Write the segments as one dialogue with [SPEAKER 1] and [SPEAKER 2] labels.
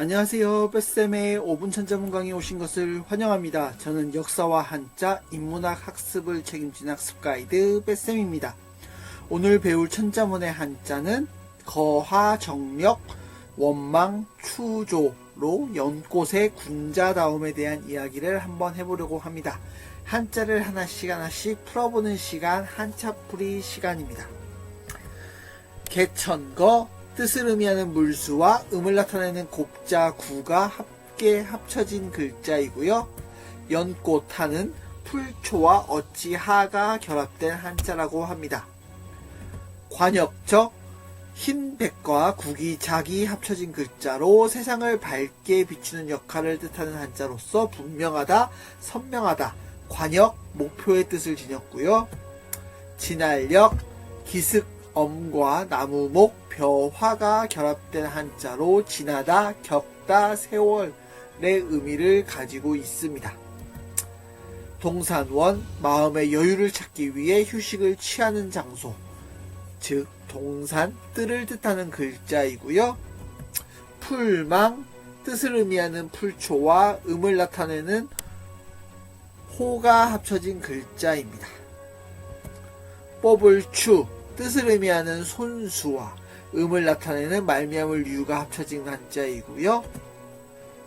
[SPEAKER 1] 안녕하세요. 뺏쌤의 5분 천자문 강에 오신 것을 환영합니다. 저는 역사와 한자, 인문학 학습을 책임진 학습 가이드 뺏쌤입니다. 오늘 배울 천자문의 한자는 거하, 정력, 원망, 추조로 연꽃의 군자다움에 대한 이야기를 한번 해보려고 합니다. 한자를 하나씩 하나씩 풀어보는 시간, 한자풀이 시간입니다. 개천거 뜻을 의미하는 물수와 음을 나타내는 곱자 구가 함께 합쳐진 글자이고요. 연꽃 하는 풀초와 어찌하가 결합된 한자라고 합니다. 관역적 흰 백과 국이 작이 합쳐진 글자로 세상을 밝게 비추는 역할을 뜻하는 한자로서 분명하다, 선명하다, 관역, 목표의 뜻을 지녔고요. 진알력, 기습, 엄과 나무목, 벼화가 결합된 한자로 지나다, 격다, 세월의 의미를 가지고 있습니다. 동산원, 마음의 여유를 찾기 위해 휴식을 취하는 장소, 즉 동산, 뜰을 뜻하는 글자이고요. 풀망, 뜻을 의미하는 풀초와 음을 나타내는 호가 합쳐진 글자입니다. 뽑을 추, 뜻을 의미하는 손수와 음을 나타내는 말미암을 유가 합쳐진 한자이고요.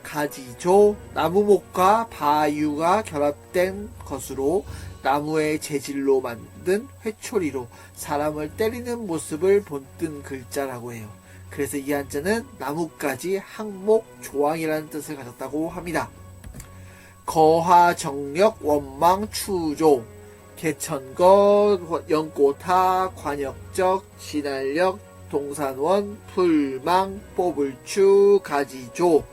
[SPEAKER 1] 가지조, 나무목과 바유가 결합된 것으로 나무의 재질로 만든 회초리로 사람을 때리는 모습을 본뜬 글자라고 해요. 그래서 이 한자는 나뭇가지, 항목, 조항이라는 뜻을 가졌다고 합니다. 거하, 정력, 원망, 추조, 개천거, 연꽃하, 관역적, 진알력, 동산원, 풀망, 뽑을추, 가지조,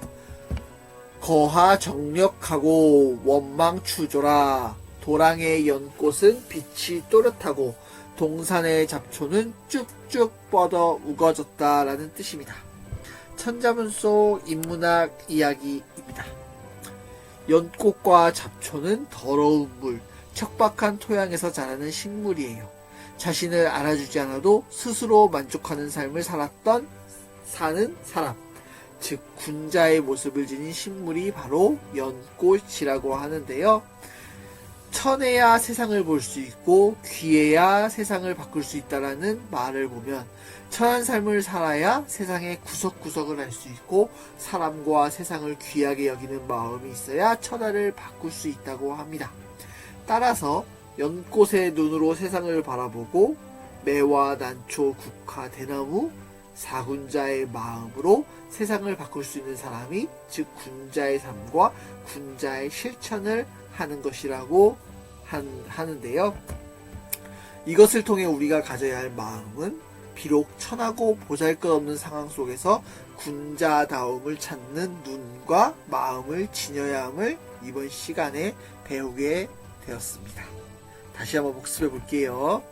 [SPEAKER 1] 거하 정력하고 원망 추조라. 도랑의 연꽃은 빛이 또렷하고 동산의 잡초는 쭉쭉 뻗어 우거졌다라는 뜻입니다. 천자문 속 인문학 이야기입니다. 연꽃과 잡초는 더러운 물, 척박한 토양에서 자라는 식물이에요. 자신을 알아주지 않아도 스스로 만족하는 삶을 살았던 사는 사람. 즉 군자의 모습을 지닌 식물이 바로 연꽃이라고 하는데요. 천에야 세상을 볼 수 있고 귀에야 세상을 바꿀 수 있다라는 말을 보면 천한 삶을 살아야 세상의 구석구석을 알 수 있고 사람과 세상을 귀하게 여기는 마음이 있어야 천하를 바꿀 수 있다고 합니다. 따라서 연꽃의 눈으로 세상을 바라보고 매와 난초, 국화, 대나무, 사군자의 마음으로 세상을 바꿀 수 있는 사람이 즉 군자의 삶과 군자의 실천을 하는 것이라고 한, 하는데요. 이것을 통해 우리가 가져야 할 마음은 비록 천하고 보잘것없는 상황 속에서 군자다움을 찾는 눈과 마음을 지녀야 함을 이번 시간에 배우게 되었습니다. 다시 한번 복습해 볼게요.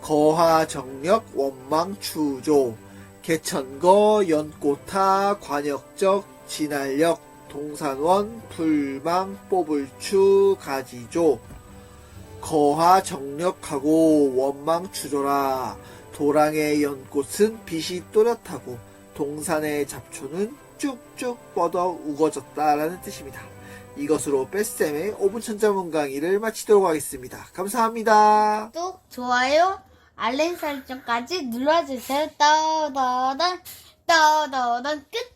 [SPEAKER 1] 거하 정력 원망 추조 개천거 연꽃하 관역적 진알력 동산원 풀망 뽑을추 가지조 거하 정력하고 원망 추조라 도랑의 연꽃은 빛이 또렷하고 동산의 잡초는 쭉쭉 뻗어 우거졌다라는 뜻입니다. 이것으로 뺏쌤의 5분 천자문 강의를 마치도록 하겠습니다. 감사합니다.
[SPEAKER 2] 또 좋아요, 알림 설정까지 눌러주세요. 떠더던 떠더던 끝.